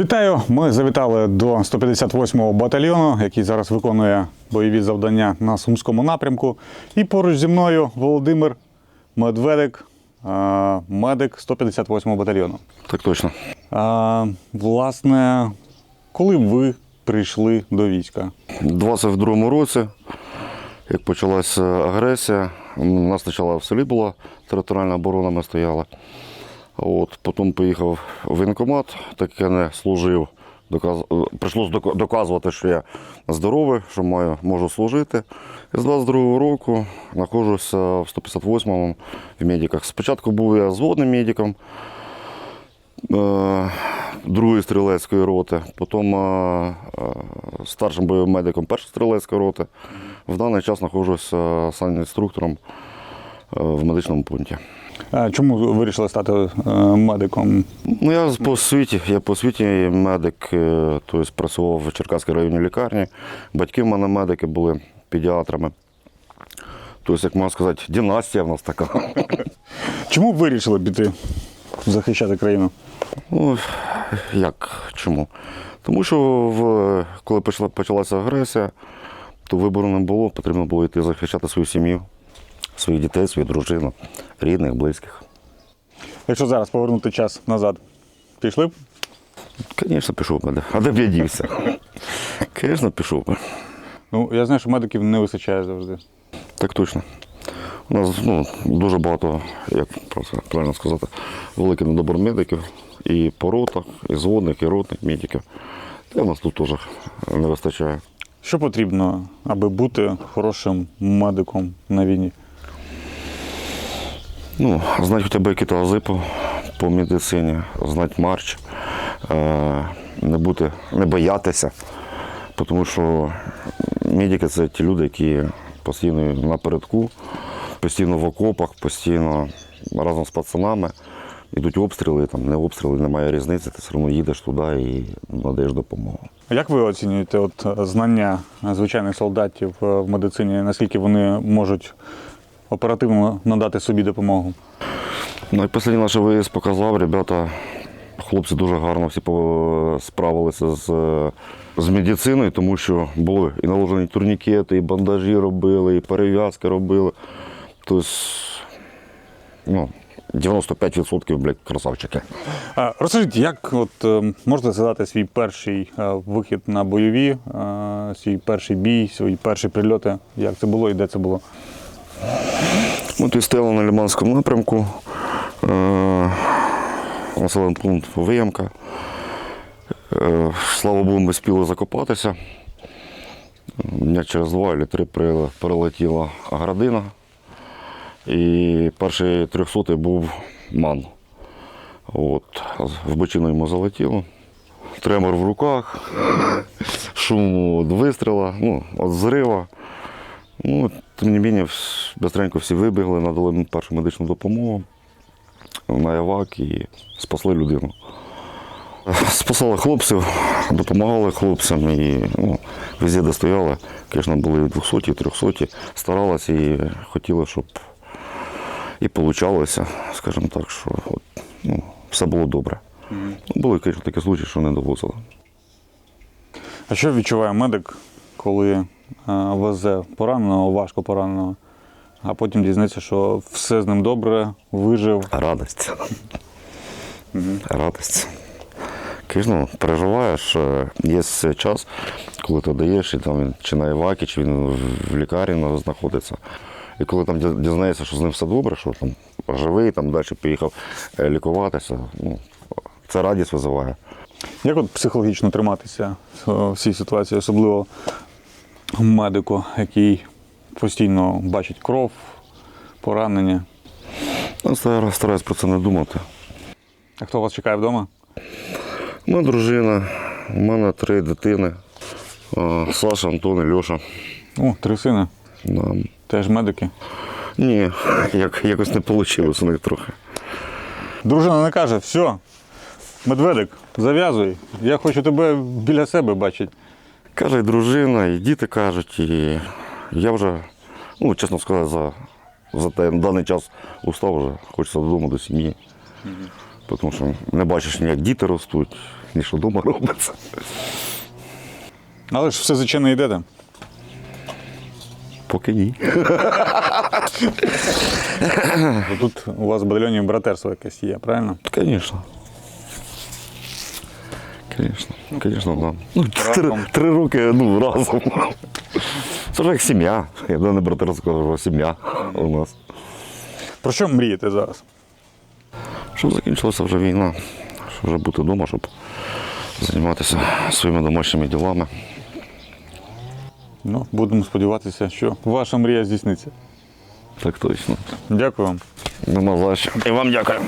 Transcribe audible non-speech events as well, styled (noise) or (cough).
Вітаю! Ми завітали до 158-го батальйону, який зараз виконує бойові завдання на Сумському напрямку. І поруч зі мною Володимир Медведик, медик 158-го батальйону. Так точно. А, власне, коли ви прийшли до війська? У 22-му році, як почалася агресія, у нас спочатку в селі була територіальна оборона, ми стояли. От, потім поїхав в воєнкомат, так я не служив. Доказ... Прийшлося доказувати, що я здоровий, що маю, можу служити. З 22-го року знаходжуся в 158-му в медиках. Спочатку був я зводним медиком е, другої стрілецької роти, потім е, е, старшим бойовим медиком першої стрілецької роти. В даний час знаходжуся санінструктором е, в медичному пункті. А, чому ви вирішили стати е, медиком? Ну, я по освіті, я по освіті медик, тобто працював в Черкаській районній лікарні. Батьки в мене медики були педіатрами. Тобто, як можна сказати, династія в нас така. Чому вирішили піти захищати країну? Ну, як чому? Тому що в, коли почала, почалася агресія, то вибору не було, потрібно було йти захищати свою сім'ю, своїх дітей, свою дружину, рідних, близьких. Якщо зараз повернути час назад, пішли б? Звісно, пішов би. А де б я дівся? Звісно, пішов би. Ну, я знаю, що медиків не вистачає завжди. Так точно. У нас ну, дуже багато, як правильно сказати, великий недобор медиків і по ротах, і зводних, і ротних медиків. Та в нас тут теж не вистачає. Що потрібно, аби бути хорошим медиком на війні? Ну, знати хоча б якісь ази по, медицині, знати марч, е, не бути, не боятися. Тому що медики це ті люди, які постійно напередку, постійно в окопах, постійно разом з пацанами. Йдуть обстріли, там не обстріли, немає різниці, ти все одно їдеш туди і надаєш допомогу. Як ви оцінюєте от, знання звичайних солдатів е, в медицині, наскільки вони можуть оперативно надати собі допомогу? Ну і останній наш виїзд показав, ребята, хлопці дуже гарно всі справилися з, з медициною, тому що були і наложені турнікети, і бандажі робили, і перев'язки робили. Тобто, ну, 95% блядь, красавчики. Розкажіть, як от, е, можете згадати свій перший е, вихід на бойові, е, свій перший бій, свої перші прильоти? Як це було і де це було? Ми тут стояли на Лиманському напрямку. Е, населений пункт Виямка. Е, слава Богу, ми спіли закопатися. Дня через два або три прилетіла градина. І перший трьохсотий був ман. От, в бочину йому залетіло. Тремор в руках, шум від вистріла, ну, від зрива. Ну, тим не менше, швидко всі вибігли, надали першу медичну допомогу на Явак і спасли людину. Спасали хлопців, допомагали хлопцям і ну, везде де стояли. Звісно, були і 200, і 300, старалися і хотіли, щоб і получалося, скажімо так, що от, ну, все було добре. Ну, Були, звісно, такі случаї, що не довозили. А що відчуває медик, коли везе пораненого, важко пораненого, а потім дізнається, що все з ним добре, вижив. Радость. (laughs) Радость. Звісно, переживаєш, е, є час, коли ти даєш, і там він чи на Івакі, чи він в- лікарні знаходиться. І коли там діз- дізнаєшся, що з ним все добре, що там живий, там далі поїхав е, лікуватися, ну, це радість визиває. Як от психологічно триматися в цій ситуації, особливо медику, який постійно бачить кров, поранення? Ну, стар- стараюсь про це не думати. А хто вас чекає вдома? У дружина, у мене три дитини. Саша, Антон і Льоша. О, три сини. Да. Теж медики. Ні, як, якось не вийшло у них трохи. Дружина не каже, все, медведик, зав'язуй. Я хочу тебе біля себе бачити. Каже і дружина, і діти кажуть, і я вже, ну, чесно сказати, за, за те, на даний час устав вже, хочеться додому до сім'ї. тому що не бачиш ні як діти ростуть, ні що вдома робиться. Але ж все звичайно йдете. Поки ні. Тут у вас в батальйоні братерство якесь є, правильно? Звісно. Звісно, звісно, да. Ну, три, три роки ну, разом. Це ж як сім'я. Я до не братерського, а сім'я у нас. Про що мрієте зараз? Щоб закінчилася вже війна, щоб вже бути вдома, щоб займатися своїми домашніми ділами. Ну, будемо сподіватися, що ваша мрія здійсниться. Так точно. Дякую вам. Нема за що. І вам дякую.